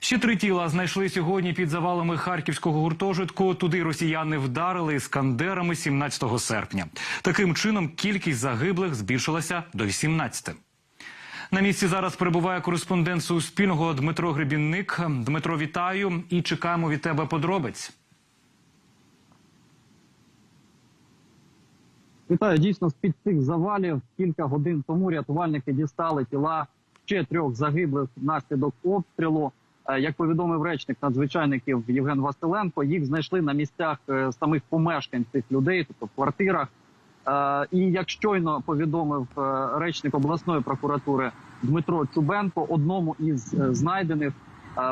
Ще три тіла знайшли сьогодні під завалами харківського гуртожитку. Туди росіяни вдарили іскандерами 17 серпня. Таким чином кількість загиблих збільшилася до 18. На місці зараз перебуває кореспондент Суспільного Дмитро Гребінник. Дмитро, вітаю і чекаємо від тебе подробиць. Вітаю, дійсно, з-під цих завалів кілька годин тому рятувальники дістали тіла ще трьох загиблих внаслідок обстрілу. Е, Як повідомив речник надзвичайників Євген Василенко, їх знайшли на місцях е, самих помешкань цих людей, тобто в квартирах. Е, І як щойно повідомив речник обласної прокуратури Дмитро Чубенко, одному із знайдених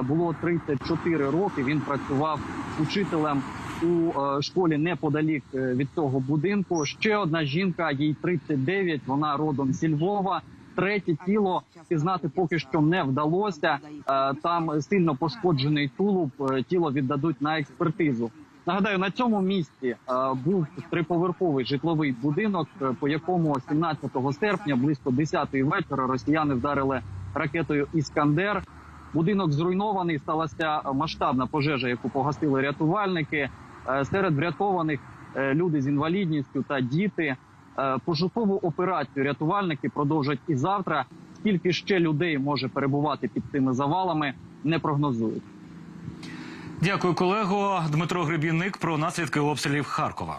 було 34 роки. Він працював учителем у школі неподалік від цього будинку. Ще одна жінка, їй 39, Вона родом зі Львова. Третє тіло пізнати поки що не вдалося. Е, Там сильно пошкоджений тулуб. е, Тіло віддадуть на експертизу. Нагадаю, на цьому місці е, був триповерховий житловий будинок, по якому 17 серпня близько 10 вечора росіяни вдарили ракетою Іскандер. Будинок зруйнований. Сталася масштабна пожежа, яку погасили рятувальники. Серед врятованих люди з інвалідністю та діти. Е, Пошукову операцію рятувальники продовжать і завтра. Скільки ще людей може перебувати під цими завалами, не прогнозують. Дякую, колего. Дмитро Гребінник про наслідки обстрілів Харкова.